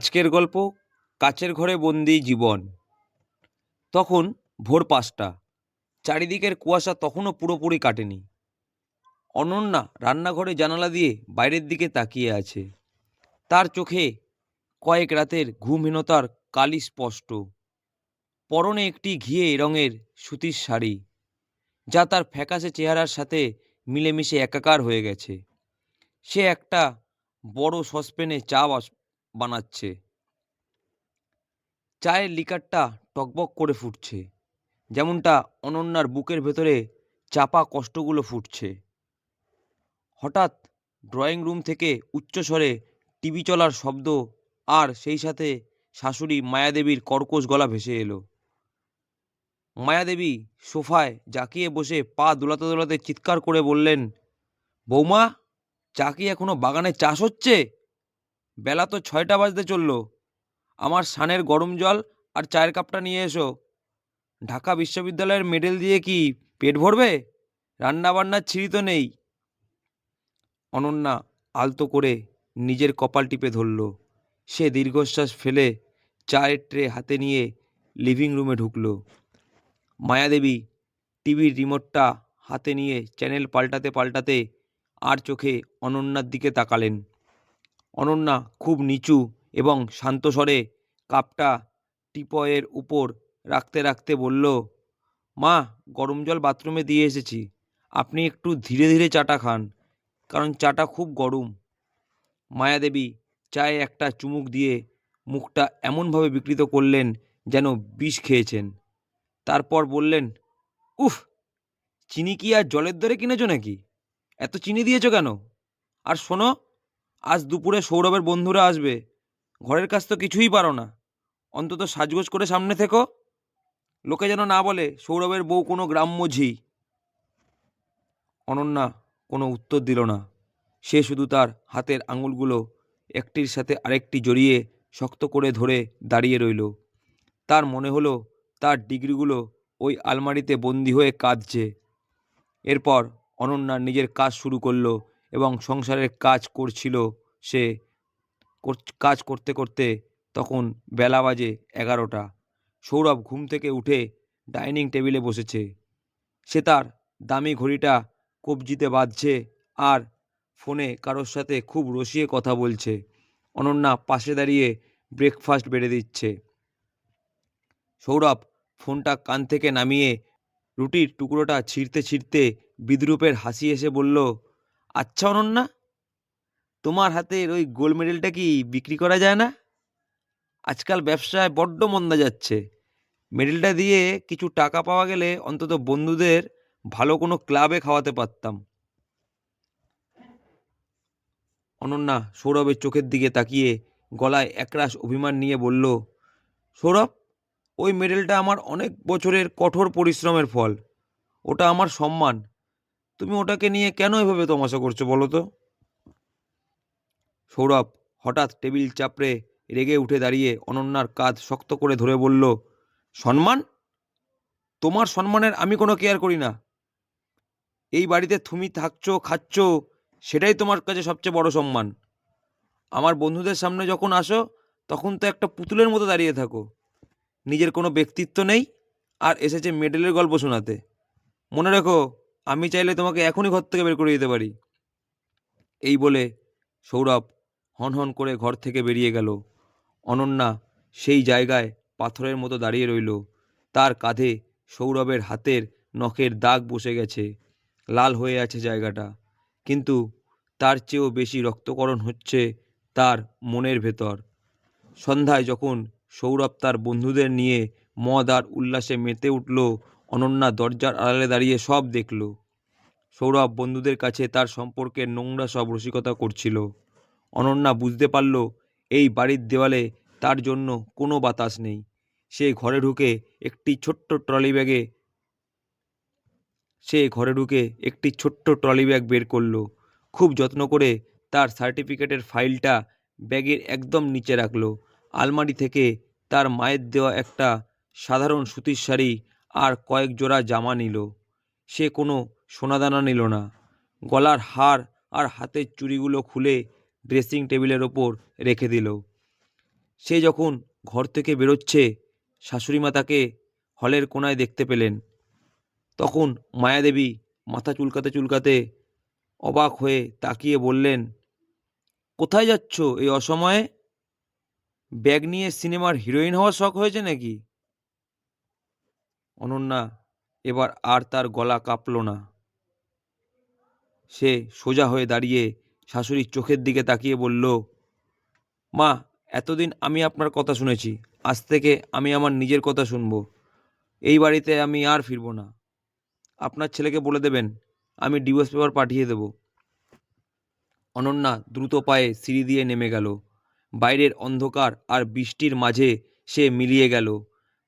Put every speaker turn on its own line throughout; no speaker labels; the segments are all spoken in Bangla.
আজকের গল্প, কাচের ঘরে বন্দি জীবন। তখন ভোর পাঁচটা। চারিদিকের কুয়াশা তখনও পুরোপুরি কাটেনি। অনন্যা রান্নাঘরে জানালা দিয়ে বাইরের দিকে তাকিয়ে আছে। তার চোখে কয়েক রাতের ঘুমহীনতার কালি স্পষ্ট। পরনে একটি ঘিয়ে রঙের সুতির শাড়ি, যা তার ফ্যাকাশে চেহারার সাথে মিলেমিশে একাকার হয়ে গেছে। সে একটা বড় সসপ্যানে চা বানাচ্ছে। চায়ের লিকারটা টকবক করে ফুটছে। যেমনটা অনন্যার বুকের ভেতরে চাপা কষ্টগুলো ফুটছে। হঠাৎ ড্রয়িং রুম থেকে উচ্চস্বরে টিভি চলার শব্দ আর সেই সাথে শাশুড়ি মায়াদেবীর কর্কশ গলা ভেসে এলো। মায়াদেবী সোফায় জাকিয়ে বসে পা দোলাতে দোলাতে চিৎকার করে বললেন, বৌমা, চা কি এখনও বাগানে চাষ হচ্ছে? বেলা তো ছয়টা বাজতে চলল। আমার সানের গরম জল আর চায়ের কাপটা নিয়ে এসো। ঢাকা বিশ্ববিদ্যালয়ের মেডেল দিয়ে কি পেট ভরবে? রান্না বান্নার ছিঁড়ি তো নেই। অনন্যা আলতো করে নিজের কপাল টিপে ধরল। সে দীর্ঘশ্বাস ফেলে চায়ের ট্রে হাতে নিয়ে লিভিং রুমে ঢুকলো। মায়াদেবী টিভির রিমোটটা হাতে নিয়ে চ্যানেল পাল্টাতে পাল্টাতে আর চোখে অনন্যার দিকে তাকালেন। অনন্যা খুব নিচু এবং শান্ত স্বরে কাপটা টিপয়ের উপর রাখতে রাখতে বলল, মা, গরম জল বাথরুমে দিয়ে এসেছি। আপনি একটু ধীরে ধীরে চাটা খান, কারণ চাটা খুব গরম মায়াদেবী চায়ে একটা চুমুক দিয়ে মুখটা এমনভাবে বিকৃত করলেন যেন বিষ খেয়েছেন। তারপর বললেন, উফ, চিনি কি আর জলের দরে কিনেছো নাকি? এত চিনি দিয়েছ কেন? আর শোনো আজ দুপুরে সৌরভের বন্ধুরা আসবে। ঘরের কাজ তো কিছুই পারো না। অন্তত সাজগোজ করে সামনে থেকো। লোকে যেন না বলে, সৌরভের বউ কোনো গ্রাম্য ঝি। অনন্যা কোনো উত্তর দিল না। সে শুধু তার হাতের আঙুলগুলো একটির সাথে আরেকটি জড়িয়ে শক্ত করে ধরে দাঁড়িয়ে রইল। তার মনে হলো, তার ডিগ্রিগুলো ওই আলমারিতে বন্দি হয়ে কাঁদছে। এরপর অনন্যা নিজের কাজ শুরু করল এবং সংসারের কাজ করছিল সে কাজ করতে করতে তখন বেলা বাজে এগারোটা। সৌরভ ঘুম থেকে উঠে ডাইনিং টেবিলে বসেছে। সে তার দামি ঘড়িটা কবজিতে বাঁধছে আর ফোনে কারোর সাথে খুব রসিয়ে কথা বলছে। অনন্যা পাশে দাঁড়িয়ে ব্রেকফাস্ট বেড়ে দিচ্ছে। সৌরভ ফোনটা কান থেকে নামিয়ে রুটির টুকরোটা ছিঁড়তে ছিঁড়তে বিদ্রুপের হাসি এসে বলল আচ্ছা অনন্যা তোমার হাতের ওই গোল্ড মেডেলটা কি বিক্রি করা যায় না? আজকাল ব্যবসায় বড্ড মন্দা যাচ্ছে। মেডেলটা দিয়ে কিছু টাকা পাওয়া গেলে অন্তত বন্ধুদের ভালো কোনো ক্লাবে খাওয়াতে পারতাম। অনন্যা সৌরভের চোখের দিকে তাকিয়ে গলায় একরাশ অভিমান নিয়ে বলল, সৌরভ, ওই মেডেলটা আমার অনেক বছরের কঠোর পরিশ্রমের ফল। ওটা আমার সম্মান। তুমি ওটাকে নিয়ে কেন এভাবে তমাশা করছ বলো তো? সৌরভ হঠাৎ টেবিল চাপড়ে রেগে উঠে দাঁড়িয়ে অনন্যার কাঁধ শক্ত করে ধরে বলল সম্মান তোমার সম্মানের আমি কোনো কেয়ার করি না। এই বাড়িতে তুমি থাকছো, খাচ্ছ, সেটাই তোমার কাছে সবচেয়ে বড় সম্মান। আমার বন্ধুদের সামনে যখন আসো, তখন তো একটা পুতুলের মতো দাঁড়িয়ে থাকো। নিজের কোনো ব্যক্তিত্ব নেই, আর এসেছে মেডেলের গল্প শোনাতে। মনে রেখো আমি চাইলে তোমাকে এখনই ঘর থেকে বের করে দিতে পারি। এই বলে সৌরভ হনহন করে ঘর থেকে বেরিয়ে গেল। অনন্যা সেই জায়গায় পাথরের মতো দাঁড়িয়ে রইল। তার কাঁধে সৌরভের হাতের নখের দাগ বসে গেছে। লাল হয়ে আছে জায়গাটা। কিন্তু তার চেয়েও বেশি রক্তকরণ হচ্ছে তার মনের ভেতর। সন্ধ্যায় যখন সৌরভ তার বন্ধুদের নিয়ে মদ আর উল্লাসে মেতে উঠল অনন্যা দরজার আড়ালে দাঁড়িয়ে সব দেখল। সৌরভ বন্ধুদের কাছে তার সম্পর্কে নোংরা সব রসিকতা করছিল। অনন্যা বুঝতে পারল, এই বাড়ির দেওয়ালে তার জন্য কোনো বাতাস নেই। সে ঘরে ঢুকে একটি ছোট্ট ট্রলি ব্যাগে, সে ঘরে ঢুকে একটি ছোট্ট ট্রলি ব্যাগ বের করল। খুব যত্ন করে তার সার্টিফিকেটের ফাইলটা ব্যাগের একদম নিচে রাখল। আলমারি থেকে তার মায়ের দেওয়া একটা সাধারণ সুতির শাড়ি আর কয়েক জোড়া জামা নিল। সে কোনো সোনাদানা নিল না। গলার হার আর হাতের চুড়িগুলো খুলে ড্রেসিং টেবিলের ওপর রেখে দিল। সে যখন ঘর থেকে বেরোচ্ছে শাশুড়িমা তাকে হলের কোনায় দেখতে পেলেন। তখন মায়াদেবী মাথা চুলকাতে চুলকাতে অবাক হয়ে তাকিয়ে বললেন, কোথায় যাচ্ছ এই অসময়ে? ব্যাগ নিয়ে সিনেমার হিরোইন হওয়ার শখ হয়েছে নাকি? অনন্যা, এবার আর তার গলা কাঁপল না। সে সোজা হয়ে দাঁড়িয়ে শাশুড়ির চোখের দিকে তাকিয়ে বলল, মা, এতদিন আমি আপনার কথা শুনেছি। আজ থেকে আমি আমার নিজের কথা শুনব। এই বাড়িতে আমি আর ফিরব না। আপনার ছেলেকে বলে দেবেন, আমি ডিভোর্স পেপার পাঠিয়ে দেব অনন্যা দ্রুত পায়ে সিঁড়ি দিয়ে নেমে গেল। বাইরের অন্ধকার আর বৃষ্টির মাঝে সে মিলিয়ে গেল।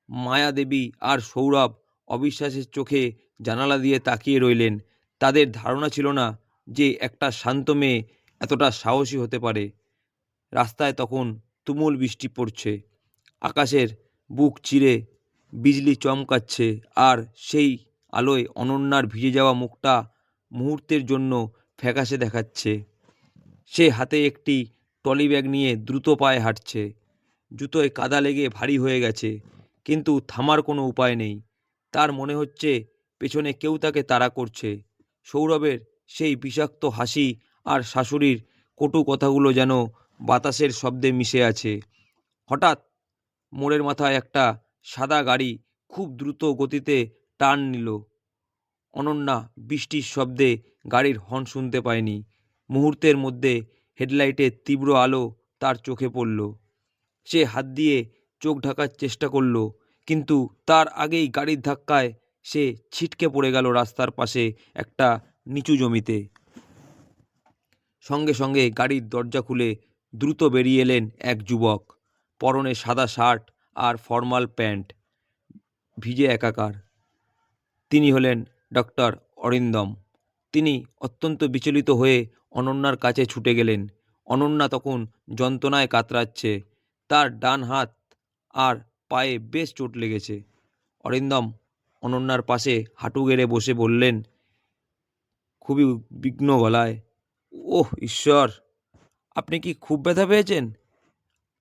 মায়া দেবী আর সৌরভ অবিশ্বাসের চোখে জানালা দিয়ে তাকিয়ে রইলেন। তাদের ধারণা ছিল না যে একটা শান্ত মেয়ে এতটা সাহসী হতে পারে। রাস্তায় তখন তুমুল বৃষ্টি পড়ছে। আকাশের বুক চিরে বিজলি চমকাচ্ছে আর সেই আলোয় অনন্যার ভিজে যাওয়া মুখটা মুহূর্তের জন্য ফ্যাকাশে দেখাচ্ছে। সে হাতে একটি টলি ব্যাগ নিয়ে দ্রুত পায়ে হাঁটছে। জুতোয় কাদা লেগে ভারী হয়ে গেছে। কিন্তু থামার কোনো উপায় নেই। তার মনে হচ্ছে পেছনে কেউ তাকে তাড়া করছে। সৌরভের সেই বিষাক্ত হাসি আর শাশুড়ির কটু কথাগুলো যেন বাতাসের শব্দে মিশে আছে। হঠাৎ মোড়ের মাথায় একটা সাদা গাড়ি খুব দ্রুত গতিতে টার্ন নিল। অনন্যা বৃষ্টির শব্দে গাড়ির হর্ন শুনতে পায়নি। মুহূর্তের মধ্যে হেডলাইটের তীব্র আলো তার চোখে পড়ল। সে হাত দিয়ে চোখ ঢাকার চেষ্টা করল, কিন্তু তার আগেই গাড়ির ধাক্কায় সে ছিটকে পড়ে গেল রাস্তার পাশে একটা নিচু জমিতে। সঙ্গে সঙ্গে গাড়ির দরজা খুলে দ্রুত বেরিয়ে এলেন এক যুবক, পরনে সাদা শার্ট আর ফর্মাল প্যান্ট, ভিজে একাকার। তিনি হলেন ডক্টর অরিন্দম। তিনি অত্যন্ত বিচলিত হয়ে অনন্যার কাছে ছুটে গেলেন। অনন্যা তখন যন্ত্রণায় কাতরাচ্ছে। তার ডান হাত আর পায়ে বেশ চোট লেগেছে। অরিন্দম অনন্যার পাশে হাঁটু গেড়ে বসে বললেন, খুবই বিঘ্ন গলায়। ওহ, ঈশ্বর! আপনি কি খুব ব্যথা পেয়েছেন?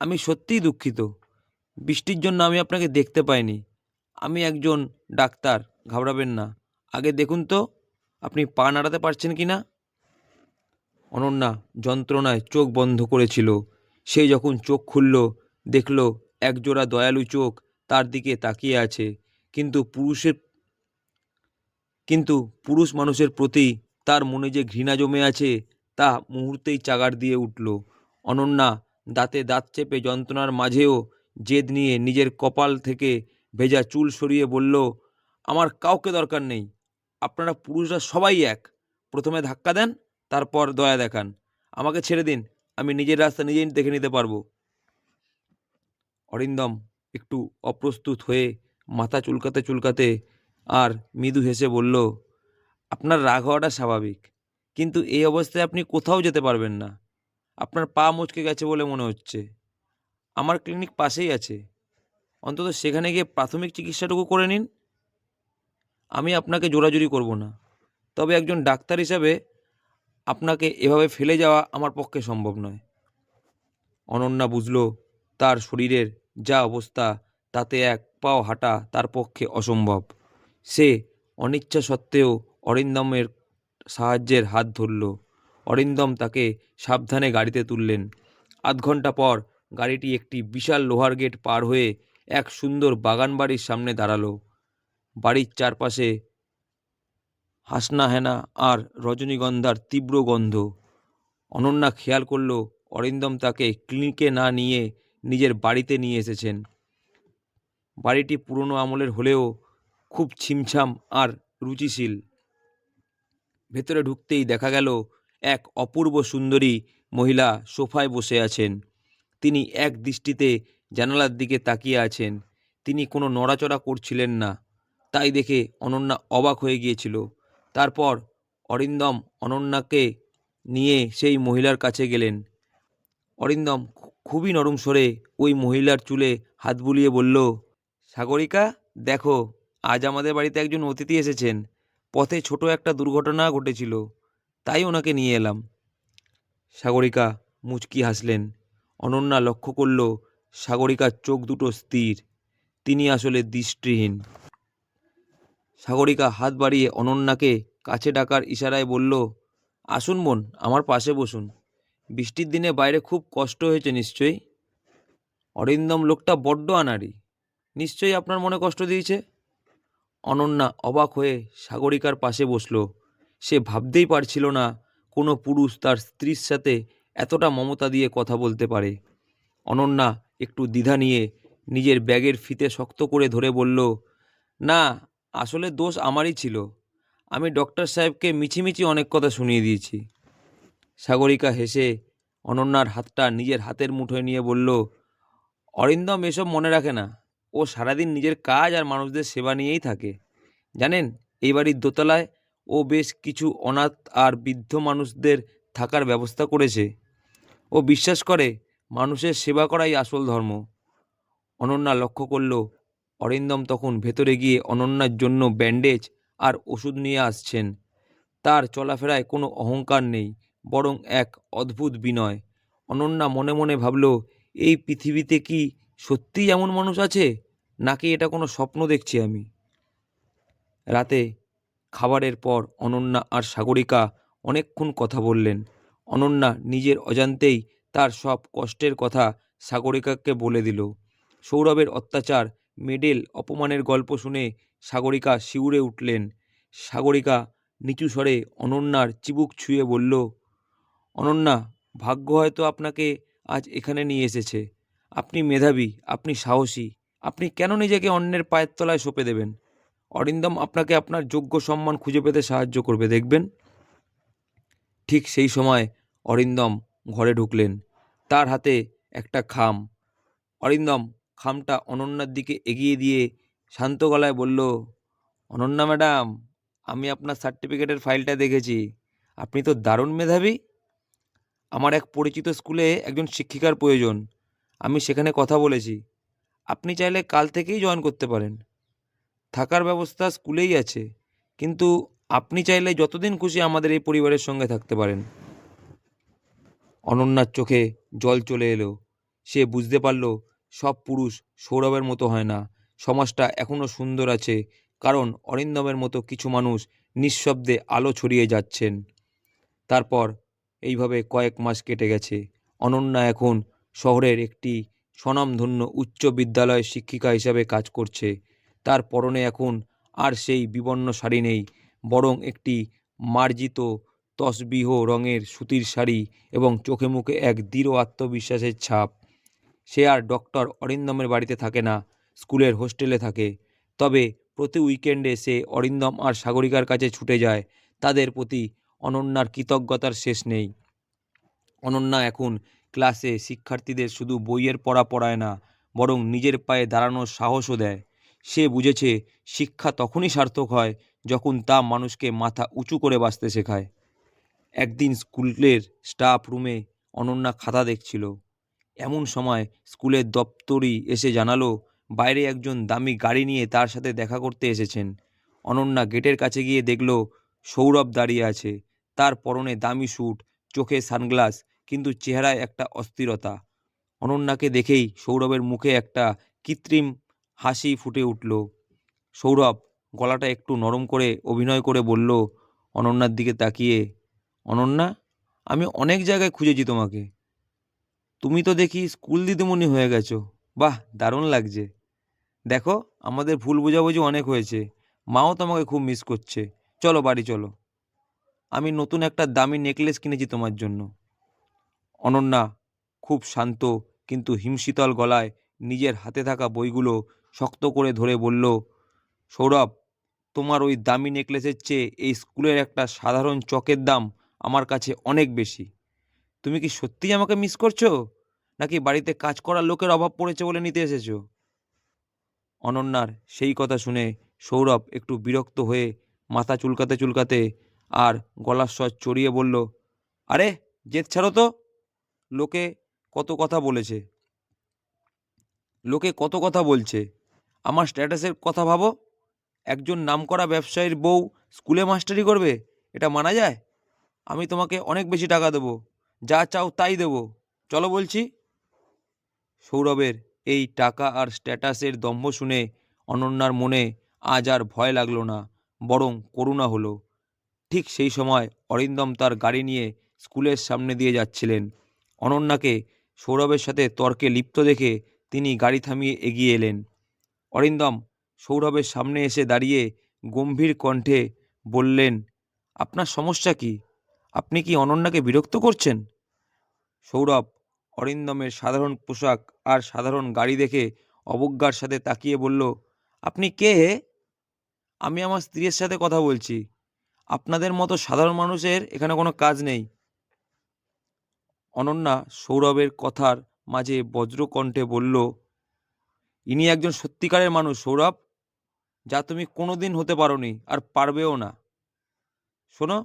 আমি সত্যিই দুঃখিত। বৃষ্টির জন্য আমি আপনাকে দেখতে পাইনি। আমি একজন ডাক্তার, ঘাবড়াবেন না। আগে দেখুন তো, আপনি পা নাড়াতে পারছেন কি না? অনন্যা যন্ত্রণায় চোখ বন্ধ করেছিল। সে যখন চোখ খুলল, দেখল একজোড়া দয়ালু চোখ তার দিকে তাকিয়ে আছে। কিন্তু পুরুষের, কিন্তু পুরুষ মানুষের প্রতি তার মনে যে ঘৃণা জমে আছে, তা মুহূর্তেই চাগার দিয়ে উঠল। অনন্যা দাঁতে দাঁত চেপে যন্ত্রণার মাঝেও জেদ নিয়ে নিজের কপাল থেকে ভেজা চুল সরিয়ে বলল, আমার কাউকে দরকার নেই। আপনারা পুরুষরা সবাই এক। প্রথমে ধাক্কা দেন, তারপর দয়া দেখান। আমাকে ছেড়ে দিন। আমি নিজের রাস্তা নিজেই দেখে নিতে পারব। অরিন্দম একটু অপ্রস্তুত হয়ে মাথা চুলকাতে চুলকাতে আর মৃদু হেসে বলল, আপনার রাগ হওয়াটা স্বাভাবিক, কিন্তু এই অবস্থায় আপনি কোথাও যেতে পারবেন না। আপনার পা মচকে গেছে বলে মনে হচ্ছে। আমার ক্লিনিক পাশেই আছে। অন্তত সেখানে গিয়ে প্রাথমিক চিকিৎসাটুকু করে নিন। আমি আপনাকে জোরাজুরি করব না। তবে একজন ডাক্তার হিসাবে আপনাকে এভাবে ফেলে যাওয়া আমার পক্ষে সম্ভব নয়। অনন্যা বুঝল তার শরীরের যা অবস্থা, তাতে এক পাও হাঁটা তার পক্ষে অসম্ভব। সে অনিচ্ছা সত্ত্বেও অরিন্দমের সাহায্যের হাত ধরল। অরিন্দম তাকে সাবধানে গাড়িতে তুললেন। আধ ঘণ্টা পর গাড়িটি একটি বিশাল লোহার গেট পার হয়ে এক সুন্দর বাগান বাড়ির সামনে দাঁড়াল। বাড়ির চারপাশে হাসনাহেনা আর রজনীগন্ধার তীব্র গন্ধ। অনন্যা খেয়াল করল, অরিন্দম তাকে ক্লিনিকে না নিয়ে নিজের বাড়িতে নিয়ে এসেছেন। বাড়িটি পুরনো আমলের হলেও খুব ছিমছাম আর রুচিশীল। ভেতরে ঢুকতেই দেখা গেল এক অপূর্ব সুন্দরী মহিলা সোফায় বসে আছেন। তিনি এক দৃষ্টিতে জানালার দিকে তাকিয়ে আছেন। তিনি কোনো নড়াচড়া করছিলেন না। তাই দেখে অনন্যা অবাক হয়ে গিয়েছিল। তারপর অরিন্দম অনন্যাকে নিয়ে সেই মহিলার কাছে গেলেন। অরিন্দম খুবই নরম স্বরে ওই মহিলার চুলে হাত বুলিয়ে বলল, সাগরিকা, দেখো, আজ আমাদের বাড়িতে একজন অতিথি এসেছেন। পথে ছোট একটা দুর্ঘটনা ঘটেছিল, তাই ওনাকে নিয়ে এলাম। সাগরিকা মুচকি হাসলেন। অনন্যা লক্ষ্য করল, সাগরিকার চোখ দুটো স্থির, তিনি আসলে দৃষ্টিহীন। সাগরিকা হাত বাড়িয়ে অনন্যাকে কাছে ডাকার ইশারায় বলল, আসুন বোন, আমার পাশে বসুন। বৃষ্টির দিনে বাইরে খুব কষ্ট হয়েছে নিশ্চয়ই। অরিন্দম লোকটা বড্ড আনাড়ি। নিশ্চয়ই আপনার মনে কষ্ট দিয়েছে? অনন্যা অবাক হয়ে সাগরিকার পাশে বসল। সে ভাবতেই পারছিল না কোনো পুরুষ তার স্ত্রীর সাথে এতটা মমতা দিয়ে কথা বলতে পারে। অনন্যা একটু দ্বিধা নিয়ে নিজের ব্যাগের ফিতে শক্ত করে ধরে বলল, না, আসলে দোষ আমারই ছিল। আমি ডক্টর সাহেবকে মিছিমিছি অনেক কথা শুনিয়ে দিয়েছি। সাগরিকা হেসে অনন্যার হাতটা নিজের হাতের মুঠোয় নিয়ে বলল, অরিন্দম, এসব মনে রাখে না। ও সারাদিন নিজের কাজ আর মানুষদের সেবা নিয়েই থাকে। জানেন, এই বাড়ির দোতলায় ও বেশ কিছু অনাথ আর বৃদ্ধ মানুষদের থাকার ব্যবস্থা করেছে। ও বিশ্বাস করে, মানুষের সেবা করাই আসল ধর্ম। অনন্যা লক্ষ্য করল, অরিন্দম তখন ভেতরে গিয়ে অনন্যার জন্য ব্যান্ডেজ আর ওষুধ নিয়ে আসছেন। তার চলাফেরায় কোনো অহংকার নেই। বরং এক অদ্ভুত বিনয়। অনন্যা মনে মনে ভাবল, এই পৃথিবীতে কি সত্যিই এমন মানুষ আছে? নাকি এটা কোনো স্বপ্ন দেখছি আমি? রাতে খাবারের পর অনন্যা আর সাগরিকা অনেকক্ষণ কথা বললেন। অনন্যা নিজের অজান্তেই তার সব কষ্টের কথা সাগরিকাকে বলে দিল। সৌরভের অত্যাচার, মেডেল অপমানের গল্প শুনে সাগরিকা শিউরে উঠলেন। সাগরিকা নিচু স্বরে অনন্যার চিবুক ছুঁয়ে বলল অনন্যা, ভাগ্য হয়তো আপনাকে আজ এখানে নিয়ে এসেছে। আপনি মেধাবী, আপনি সাহসী, আপনি কেন নিজেকে অন্যের পায়ের তলায় সঁপে দেবেন? অরিন্দম আপনাকে আপনার যোগ্য সম্মান খুঁজে পেতে সাহায্য করবে, দেখবেন? ঠিক সেই সময় অরিন্দম ঘরে ঢুকলেন। তার হাতে একটা খাম। অরিন্দম খামটা অনন্যার দিকে এগিয়ে দিয়ে শান্ত গলায় বলল, অনন্যা ম্যাডাম, আমি আপনার সার্টিফিকেটের ফাইলটা দেখেছি। আপনি তো দারুণ মেধাবী। আমার এক পরিচিত স্কুলে একজন শিক্ষিকার প্রয়োজন। আমি সেখানে কথা বলেছি। আপনি চাইলে কাল থেকেই জয়েন করতে পারেন। থাকার ব্যবস্থা স্কুলেই আছে। কিন্তু আপনি চাইলে যতদিন খুশি আমাদের এই পরিবারের সঙ্গে থাকতে পারেন। অনন্যার চোখে জল চলে এলো। সে বুঝতে পারল, সব পুরুষ সৌরভের মতো হয় না। সমাজটা এখনও সুন্দর আছে, কারণ অরিন্দমের মতো কিছু মানুষ নিঃশব্দে আলো ছড়িয়ে যাচ্ছেন। তারপর এইভাবে কয়েক মাস কেটে গেছে। অনন্যা এখন শহরের একটি স্বনামধন্য উচ্চ বিদ্যালয়ের শিক্ষিকা হিসাবে কাজ করছে। তার পরনে এখন আর সেই বিবর্ণ শাড়ি নেই, বরং একটি মার্জিত তসবিহ রঙের সুতির শাড়ি এবং চোখে মুখে এক দৃঢ় আত্মবিশ্বাসের ছাপ। সে আর ডক্টর অরিন্দমের বাড়িতে থাকে না, স্কুলের হোস্টেলে থাকে। তবে প্রতি উইকেন্ডে সে অরিন্দম আর সাগরিকার কাছে ছুটে যায়, তাদের প্রতি অনন্যার কৃতজ্ঞতার শেষ নেই। অনন্যা এখন ক্লাসে শিক্ষার্থীদের শুধু বইয়ের পড়া পড়ায় না, বরং নিজের পায়ে দাঁড়ানোর সাহসও দেয়। সে বুঝেছে শিক্ষা তখনই সার্থক হয় যখন তা মানুষকে মাথা উঁচু করে বাঁচতে শেখায়। একদিন স্কুলের স্টাফ রুমে অনন্যা খাতা দেখছিল। এমন সময় স্কুলের দপ্তরি এসে জানালো, বাইরে একজন দামি গাড়ি নিয়ে তার সাথে দেখা করতে এসেছেন। অনন্যা গেটের কাছে গিয়ে দেখল সৌরভ দাঁড়িয়ে আছে। তার পরনে দামি স্যুট চোখে সানগ্লাস কিন্তু চেহারায় একটা অস্থিরতা। অনন্যাকে দেখেই সৌরভের মুখে একটা কৃত্রিম হাসি ফুটে উঠল। সৌরভ গলাটা একটু নরম করে অভিনয় করে বলল, অনন্যার দিকে তাকিয়ে, অনন্যা, আমি অনেক জায়গায় খুঁজেছি তোমাকে। তুমি তো দেখি স্কুল দিদিমণি হয়ে গেছো। বাহ, দারুণ লাগছে। দেখো, আমাদের ভুল বোঝাবুঝি অনেক হয়েছে। মাও তোমাকে খুব মিস করছে। চলো, বাড়ি চলো। আমি নতুন একটা দামি নেকলেস কিনেছি তোমার জন্য। অনন্যা, খুব শান্ত কিন্তু হিমশীতল গলায় নিজের হাতে থাকা বইগুলো শক্ত করে ধরে বলল, সৌরভ, তোমার ওই দামি নেকলেসের চেয়ে এই স্কুলের একটা সাধারণ চকের দাম আমার কাছে অনেক বেশি। তুমি কি সত্যিই আমাকে মিস করছ? নাকি বাড়িতে কাজ করার লোকের অভাব পড়েছে বলে নিতে এসেছ? অনন্যার সেই কথা শুনে সৌরভ একটু বিরক্ত হয়ে মাথা চুলকাতে চুলকাতে আর গলার স্বর চড়িয়ে বলল, আরে, জেদ ছাড়ো তো। লোকে কত কথা বলেছে। লোকে কত কথা বলছে। আমার স্ট্যাটাসের কথা ভাবো। একজন নামকরা ব্যবসায়ীর বউ স্কুলে মাস্টারি করবে, এটা মানা যায়? আমি তোমাকে অনেক বেশি টাকা দেবো। যা চাও তাই দেবো। চলো বলছি। সৌরভের এই টাকা আর স্ট্যাটাসের দম্ভ শুনে অনন্যার মনে আজ আর ভয় লাগল না, বরং করুণা হলো। ঠিক সেই সময় অরিন্দম তার গাড়ি নিয়ে স্কুলের সামনে দিয়ে যাচ্ছিলেন। অনন্যাকে সৌরভের সাথে তর্কে লিপ্ত দেখে তিনি গাড়ি থামিয়ে এগিয়ে এলেন। অরিন্দম সৌরভের সামনে এসে দাঁড়িয়ে গম্ভীর কণ্ঠে বললেন, আপনার সমস্যা কি? আপনি কি অনন্যাকে বিরক্ত করছেন? সৌরভ অরিন্দমের সাধারণ পোশাক আর সাধারণ গাড়ি দেখে অবজ্ঞার সাথে তাকিয়ে বলল, আপনি কে আমি আমার স্ত্রীর সাথে কথা বলছি। আপনাদের মতো সাধারণ মানুষের এখানে কোনো কাজ নেই। অনন্যা সৌরভের কথার মাঝে বজ্রকণ্ঠে বলল, ইনি একজন সত্যিকারের মানুষ, সৌরভ। যা তুমি কোনো দিন হতে পারোনি আর পারবেও না। শোনো,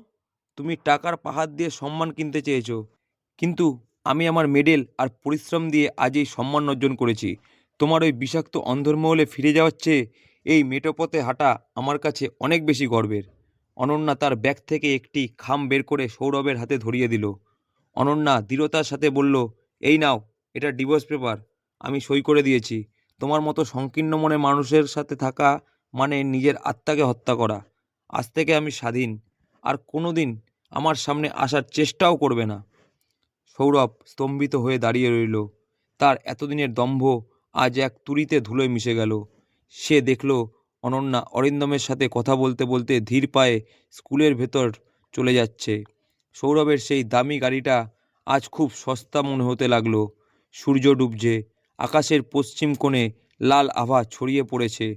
তুমি টাকার পাহাড় দিয়ে সম্মান কিনতে চেয়েছো। কিন্তু আমি আমার মেডেল আর পরিশ্রম দিয়ে আজ এই সম্মান অর্জন করেছি। তোমার ওই বিষাক্ত অন্ধর্মহলে ফিরে যাওয়ার চেয়ে এই মেটোপথে হাঁটা আমার কাছে অনেক বেশি গর্বের। অনন্যা তার ব্যাগ থেকে একটি খাম বের করে সৌরভের হাতে ধরিয়ে দিল। অনন্যা দৃঢ়তার সাথে বলল, এই নাও, এটা ডিভোর্স পেপার। আমি সই করে দিয়েছি। তোমার মতো সংকীর্ণ মনে মানুষের সাথে থাকা মানে নিজের আত্মাকে হত্যা করা। আজ থেকে আমি স্বাধীন। আর কোনো দিন আমার সামনে আসার চেষ্টাও করবে না। সৌরভ স্তম্ভিত হয়ে দাঁড়িয়ে রইল। তার এতদিনের দম্ভ আজ এক তুড়িতে ধুলোয় মিশে গেল। সে দেখল অনন্যা অরিন্দমের সাথে কথা বলতে বলতে ধীর পায়ে স্কুলের ভেতর চলে যাচ্ছে। সৌরভের সেই দামি গাড়িটা আজ খুব সস্তা মনে হতে লাগল। সূর্য ডুবছে, আকাশের পশ্চিম কোণে লাল আভা ছড়িয়ে পড়েছে।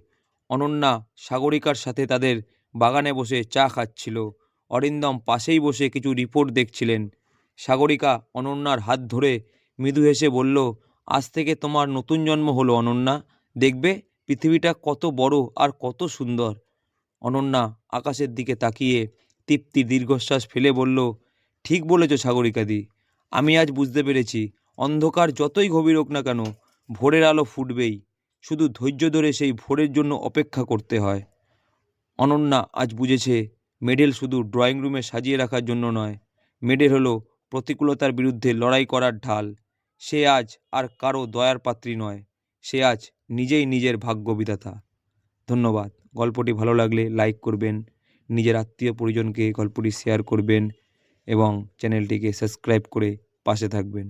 অনন্যা সাগরিকার সাথে তাদের বাগানে বসে চা খাচ্ছিল। অরিন্দম পাশেই বসে কিছু রিপোর্ট দেখছিলেন। সাগরিকা অনন্যার হাত ধরে মৃদু হেসে বলল, আজ থেকে তোমার নতুন জন্ম হলো অনন্যা। দেখবে পৃথিবীটা কত বড় আর কত সুন্দর। অনন্যা আকাশের দিকে তাকিয়ে তৃপ্তি দীর্ঘশ্বাস ফেলে বলল, ঠিক বলেছ সাগরিকাদি, আমি আজ বুঝতে পেরেছি, অন্ধকার যতই গভীর হোক না কেন, ভোরের আলো ফুটবেই। শুধু ধৈর্য ধরে সেই ভোরের জন্য অপেক্ষা করতে হয়। অনন্যা আজ বুঝেছে, মেডেল শুধু ড্রয়িং রুমে সাজিয়ে রাখার জন্য নয়, মেডেল হলো প্রতিকূলতার বিরুদ্ধে লড়াই করার ঢাল। সে আজ আর কারও দয়ার পাত্রী নয়, সে আজ নিজেই নিজের ভাগ্য বিধাতা ধন্যবাদ। গল্পটি ভালো লাগলে লাইক করবেন, নিজের আত্মীয় পরিজনকে গল্পটি শেয়ার করবেন এবং চ্যানেলটিকে সাবস্ক্রাইব করে পাশে থাকবেন।